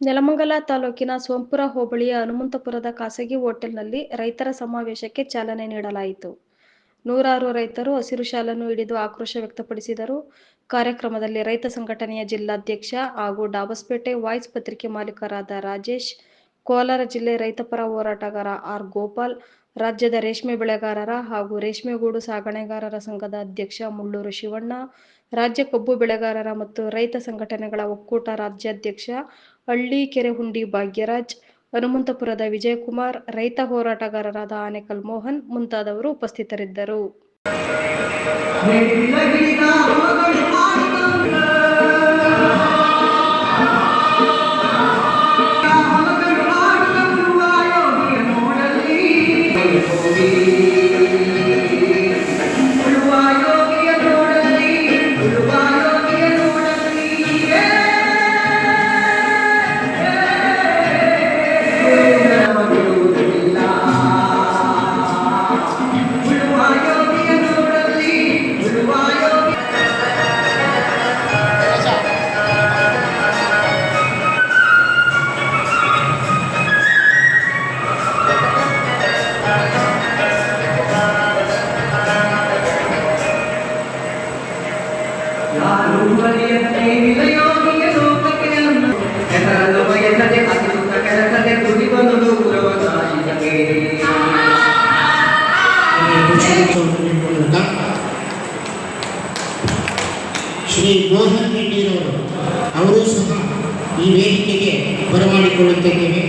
ನೆಲಮಂಗಲ ತಾಲೂಕಿನ ಸೋಂಪುರ ಹೋಬಳಿಯ ಹನುಮಂತಪುರದ ಖಾಸಗಿ ಹೋಟೆಲ್ನಲ್ಲಿ ರೈತರ ಸಮಾವೇಶಕ್ಕೆ ಚಾಲನೆ ನೀಡಲಾಯಿತು. ನೂರಾರು ರೈತರು ಹಸಿರು ಶಾಲನ್ನು ಹಿಡಿದು ಆಕ್ರೋಶ ವ್ಯಕ್ತಪಡಿಸಿದರು. ಕಾರ್ಯಕ್ರಮದಲ್ಲಿ ರೈತ ಸಂಘಟನೆಯ ಜಿಲ್ಲಾಧ್ಯಕ್ಷ ಹಾಗೂ ಡಾಬಸ್ಪೇಟೆ ವಾಯ್ಸ್ ಪತ್ರಿಕೆ ಮಾಲೀಕರಾದ ರಾಜೇಶ್, ಕೋಲಾರ ಜಿಲ್ಲೆ ರೈತಪರ ಹೋರಾಟಗಾರ ಆರ್. ಗೋಪಾಲ್, ರಾಜ್ಯದ ರೇಷ್ಮೆ ಬೆಳೆಗಾರರ ಹಾಗೂ ರೇಷ್ಮೆಗೂಡು ಸಾಗಣೆಗಾರರ ಸಂಘದ ಅಧ್ಯಕ್ಷ ಮುಳ್ಳೂರು ಶಿವಣ್ಣ, ರಾಜ್ಯ ಕಬ್ಬು ಬೆಳೆಗಾರರ ಮತ್ತು ರೈತ ಸಂಘಟನೆಗಳ ಒಕ್ಕೂಟ ರಾಜ್ಯಾಧ್ಯಕ್ಷ ಹಳ್ಳಿ ಕೆರೆಹುಂಡಿ ಭಾಗ್ಯರಾಜ್, ಹನುಮಂತಪುರದ ವಿಜಯಕುಮಾರ್, ರೈತ ಹೋರಾಟಗಾರರಾದ ಆನೇಕಲ್ ಮೋಹನ್ ಮುಂತಾದವರು ಉಪಸ್ಥಿತರಿದ್ದರು. ಶ್ರೀ ಮೋಹನ್ ರೆಡ್ಡಿರವರು ಅವರು ಸಹ ಈ ವೇದಿಕೆಗೆ ಬರಮಾಡಿಕೊಳ್ಳುತ್ತಿದ್ದೇವೆ.